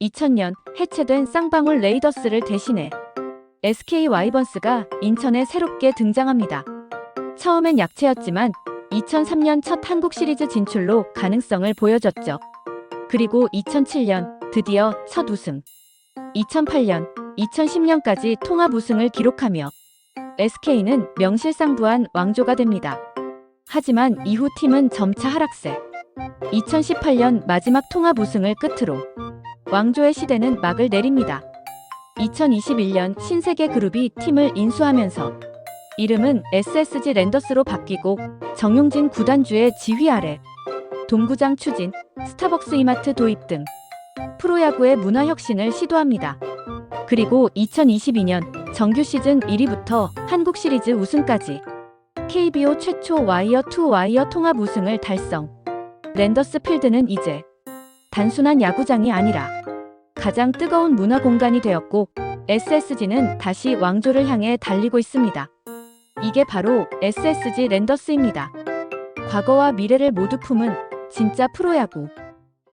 2000년 해체된 쌍방울 레이더스를 대신해 SK 와이번스가 인천에 새롭게 등장합니다. 처음엔 약체였지만 2003년 첫 한국 시리즈 진출로 가능성을 보여줬죠. 그리고 2007년 드디어 첫 우승. 2008년, 2010년까지 통합 우승을 기록하며 SK는 명실상부한 왕조가 됩니다. 하지만 이후 팀은 점차 하락세. 2018년 마지막 통합 우승을 끝으로 왕조의 시대는 막을 내립니다. 2021년 신세계 그룹이 팀을 인수하면서 이름은 SSG 랜더스로 바뀌고 정용진 구단주의 지휘 아래 동구장 추진, 스타벅스 이마트 도입 등 프로야구의 문화 혁신을 시도합니다. 그리고 2022년 정규 시즌 1위부터 한국 시리즈 우승까지 KBO 최초 와이어 투 와이어 통합 우승을 달성. 랜더스 필드는 이제 단순한 야구장이 아니라 가장 뜨거운 문화 공간이 되었고 SSG는 다시 왕조를 향해 달리고 있습니다. 이게 바로 SSG 랜더스입니다. 과거와 미래를 모두 품은 진짜 프로야구.